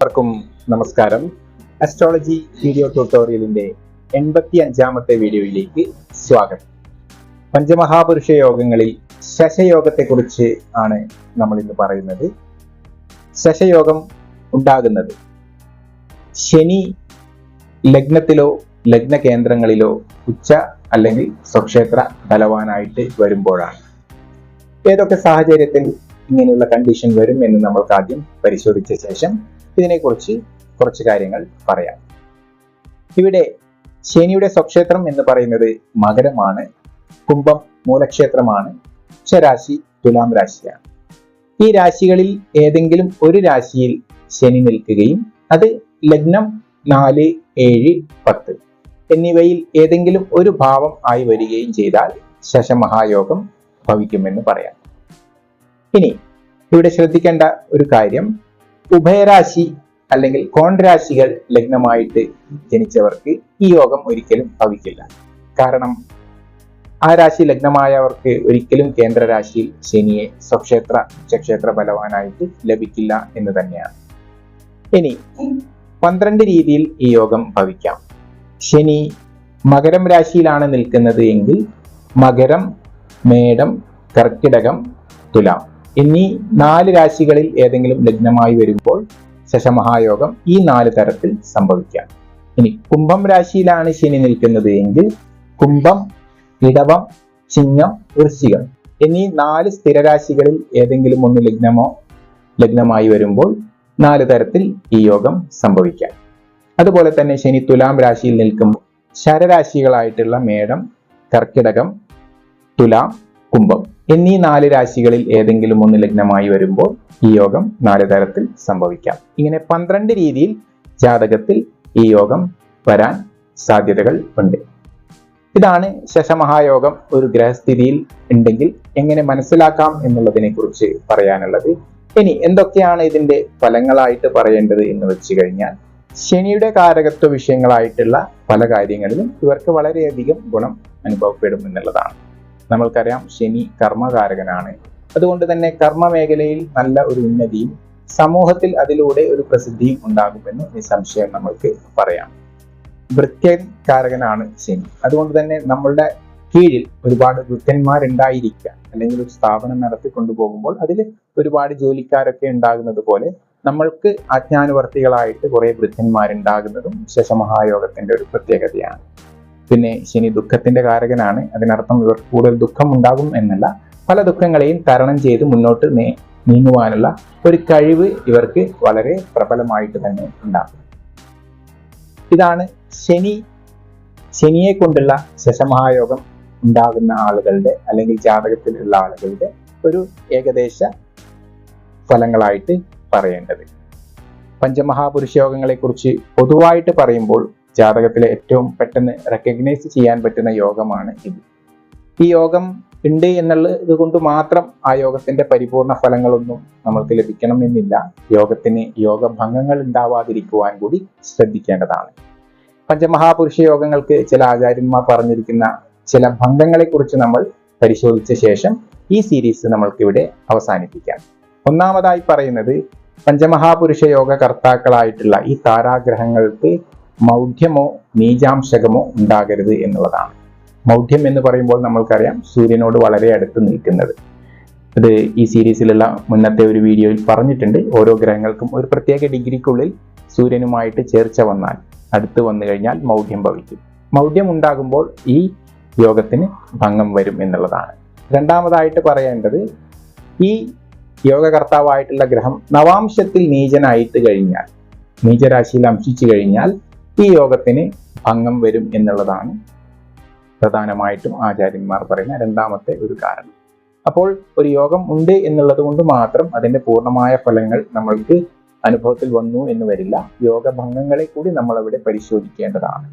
എല്ലാവർക്കും നമസ്കാരം. Astrology video ട്യൂട്ടോറിയലിന്റെ എൺപത്തി അഞ്ചാമത്തെ വീഡിയോയിലേക്ക് സ്വാഗതം. പഞ്ചമഹാപുരുഷ യോഗങ്ങളിൽ ശശയോഗത്തെക്കുറിച്ച് ആണ് നമ്മൾ ഇന്ന് പറയുന്നത്. ശശയോഗം ഉണ്ടാകുന്നത് ശനി ലഗ്നത്തിലോ ലഗ്ന കേന്ദ്രങ്ങളിലോ ഉച്ച അല്ലെങ്കിൽ സ്വക്ഷേത്ര ബലവാനായിട്ട് വരുമ്പോഴാണ്. ഏതൊക്കെ സാഹചര്യത്തിൽ ഇങ്ങനെയുള്ള കണ്ടീഷൻ വരും എന്ന് നമ്മൾക്ക് ആദ്യം പരിശോധിച്ച ശേഷം ഇതിനെക്കുറിച്ച് കുറച്ച് കാര്യങ്ങൾ പറയാം. ഇവിടെ ശനിയുടെ സ്വക്ഷേത്രം എന്ന് പറയുന്നത് മകരമാണ് കുംഭം മൂലക്ഷേത്രമാണ് ഉച്ചരാശി തുലാം രാശിയാണ്. ഈ രാശികളിൽ ഏതെങ്കിലും ഒരു രാശിയിൽ ശനി നിൽക്കുകയും അത് ലഗ്നം നാല് ഏഴ് പത്ത് എന്നിവയിൽ ഏതെങ്കിലും ഒരു ഭാവം ആയി വരികയും ചെയ്താൽ ശശമഹായോഗം ഭവിക്കുമെന്ന് പറയാം. ഇനി ഇവിടെ ശ്രദ്ധിക്കേണ്ട ഒരു കാര്യം ഉഭയരാശി അല്ലെങ്കിൽ കോൺരാശികൾ ലഗ്നമായിട്ട് ജനിച്ചവർക്ക് ഈ യോഗം ഒരിക്കലും ഭവിക്കില്ല. കാരണം ആ രാശി ലഗ്നമായവർക്ക് ഒരിക്കലും കേന്ദ്രരാശിയിൽ ശനിയെ സ്വക്ഷേത്ര ഉച്ചക്ഷേത്ര ബലവാനായിട്ട് ലഭിക്കില്ല എന്ന് തന്നെയാണ്. ഇനി പന്ത്രണ്ട് രീതിയിൽ ഈ യോഗം ഭവിക്കാം. ശനി മകരം രാശിയിലാണ് നിൽക്കുന്നത് എങ്കിൽ മകരം മേടം കർക്കിടകം തുലാം. എന്നീ നാല് രാശികളിൽ ഏതെങ്കിലും ലഗ്നമായി വരുമ്പോൾ ശശമഹായോഗം ഈ നാല് തരത്തിൽ സംഭവിക്കാം. ഇനി കുംഭം രാശിയിലാണ് ശനി നിൽക്കുന്നത് എങ്കിൽ കുംഭം ഇടവം ചിങ്ങം വൃശ്ചികം എന്നീ നാല് സ്ഥിരരാശികളിൽ ഏതെങ്കിലും ഒന്ന് ലഗ്നമോ ലഗ്നമായി വരുമ്പോൾ നാല് തരത്തിൽ ഈ യോഗം സംഭവിക്കാം. അതുപോലെ തന്നെ ശനി തുലാം രാശിയിൽ നിൽക്കുമ്പോൾ ശരരാശികളായിട്ടുള്ള മേടം കർക്കിടകം തുലാം കുംഭം. എന്നീ നാല് രാശികളിൽ ഏതെങ്കിലും ഒന്ന് ലഗ്നമായി വരുമ്പോൾ ഈ യോഗം നാല് തരത്തിൽ സംഭവിക്കാം. ഇങ്ങനെ പന്ത്രണ്ട് രീതിയിൽ ജാതകത്തിൽ ഈ യോഗം വരാൻ സാധ്യതകൾ ഉണ്ട്. ഇതാണ് ശശമഹായോഗം ഒരു ഗ്രഹസ്ഥിതിയിൽ ഉണ്ടെങ്കിൽ എങ്ങനെ മനസ്സിലാക്കാം എന്നുള്ളതിനെ കുറിച്ച് പറയാനുള്ളത്. ഇനി എന്തൊക്കെയാണ് ഇതിന്റെ ഫലങ്ങളായിട്ട് പറയേണ്ടത് എന്ന് വെച്ച് കഴിഞ്ഞാൽ ശനിയുടെ കാരകത്വ വിഷയങ്ങളായിട്ടുള്ള പല കാര്യങ്ങളിലും ഇവർക്ക് വളരെയധികം ഗുണം അനുഭവപ്പെടും എന്നുള്ളതാണ് നമ്മൾക്കറിയാം ശനി കർമ്മകാരകനാണ്. അതുകൊണ്ട് തന്നെ കർമ്മ മേഖലയിൽ നല്ല ഒരു ഉന്നതിയും സമൂഹത്തിൽ അതിലൂടെ ഒരു പ്രസിദ്ധിയും ഉണ്ടാകുമെന്ന് നിസ്സംശയം നമ്മൾക്ക് പറയാം. വൃത്യൻ കാരകനാണ് ശനി. അതുകൊണ്ട് തന്നെ നമ്മളുടെ കീഴിൽ ഒരുപാട് വൃത്യന്മാരുണ്ടായിരിക്കുക അല്ലെങ്കിൽ ഒരു സ്ഥാപനം നടത്തി കൊണ്ടുപോകുമ്പോൾ അതിൽ ഒരുപാട് ജോലിക്കാരൊക്കെ ഉണ്ടാകുന്നത് പോലെ നമ്മൾക്ക് ആജ്ഞാനുവർത്തികളായിട്ട് കുറെ വൃദ്ധന്മാരുണ്ടാകുന്നതും ശശമഹായോഗത്തിന്റെ ഒരു പ്രത്യേകതയാണ്. പിന്നെ ശനി ദുഃഖത്തിന്റെ കാരകനാണ്. അതിനർത്ഥം ഇവർക്ക് കൂടുതൽ ദുഃഖം ഉണ്ടാകും എന്നല്ല. പല ദുഃഖങ്ങളെയും തരണം ചെയ്ത് മുന്നോട്ട് നീങ്ങുവാനുള്ള ഒരു കഴിവ് ഇവർക്ക് വളരെ പ്രബലമായിട്ട് തന്നെ ഉണ്ടാകും. ഇതാണ് ശനി. ശനിയെ കൊണ്ടുള്ള ശശമഹായോഗം ഉണ്ടാകുന്ന ആളുകളുടെ അല്ലെങ്കിൽ ജാതകത്തിലുള്ള ആളുകളുടെ ഒരു ഏകദേശ ഫലങ്ങളായിട്ട് പറയേണ്ടത്. പഞ്ചമഹാപുരുഷ യോഗങ്ങളെ കുറിച്ച് പൊതുവായിട്ട് പറയുമ്പോൾ ജാതകത്തിലെ ഏറ്റവും പെട്ടെന്ന് റെക്കഗ്നൈസ് ചെയ്യാൻ പറ്റുന്ന യോഗമാണ് ഇത്. ഈ യോഗം ഉണ്ട് എന്നുള്ളത് കൊണ്ട് മാത്രം ആ യോഗത്തിന്റെ പരിപൂർണ ഫലങ്ങളൊന്നും നമ്മൾക്ക് ലഭിക്കണമെന്നില്ല. യോഗത്തിന് യോഗഭംഗങ്ങൾ ഉണ്ടാവാതിരിക്കുവാൻ കൂടി ശ്രദ്ധിക്കേണ്ടതാണ്. പഞ്ചമഹാപുരുഷ യോഗങ്ങൾക്ക് ചില ആചാര്യന്മാർ പറഞ്ഞിരിക്കുന്ന ചില ഭംഗങ്ങളെ കുറിച്ച് നമ്മൾ പരിശോധിച്ച ശേഷം ഈ സീരീസ് നമ്മൾക്ക് ഇവിടെ അവസാനിപ്പിക്കാം. ഒന്നാമതായി പറയുന്നത് പഞ്ചമഹാപുരുഷ യോഗ കർത്താക്കളായിട്ടുള്ള ഈ താരാഗ്രഹങ്ങൾക്ക് മൗഢ്യമോ നീചാംശകമോ ഉണ്ടാകരുത് എന്നുള്ളതാണ്. മൗഢ്യം എന്ന് പറയുമ്പോൾ നമ്മൾക്കറിയാം സൂര്യനോട് വളരെ അടുത്ത് നിൽക്കുന്നത്. ഇത് ഈ സീരീസിലുള്ള മുന്നത്തെ ഒരു വീഡിയോയിൽ പറഞ്ഞിട്ടുണ്ട്. ഓരോ ഗ്രഹങ്ങൾക്കും ഒരു പ്രത്യേക ഡിഗ്രിക്കുള്ളിൽ സൂര്യനുമായിട്ട് ചേർച്ച വന്നാൽ അടുത്ത് വന്നു കഴിഞ്ഞാൽ മൗഢ്യം ഭവിക്കും. മൗഢ്യം ഉണ്ടാകുമ്പോൾ ഈ യോഗത്തിന് ഭംഗം വരും എന്നുള്ളതാണ്. രണ്ടാമതായിട്ട് പറയേണ്ടത് ഈ യോഗകർത്താവായിട്ടുള്ള ഗ്രഹം നവാംശത്തിൽ നീചനായിട്ട് കഴിഞ്ഞാൽ നീചരാശിയിൽ അംശിച്ചു കഴിഞ്ഞാൽ ഈ യോഗത്തിന് ഭംഗം വരും എന്നുള്ളതാണ് പ്രധാനമായിട്ടും ആചാര്യന്മാർ പറയുന്ന രണ്ടാമത്തെ ഒരു കാരണം. അപ്പോൾ ഒരു യോഗം ഉണ്ട് എന്നുള്ളത് കൊണ്ട് മാത്രം അതിന്റെ പൂർണമായ ഫലങ്ങൾ നമ്മൾക്ക് അനുഭവത്തിൽ വന്നു എന്ന് വരില്ല. യോഗ ഭംഗങ്ങളെ കൂടി നമ്മൾ അവിടെ പരിശോധിക്കേണ്ടതാണ്.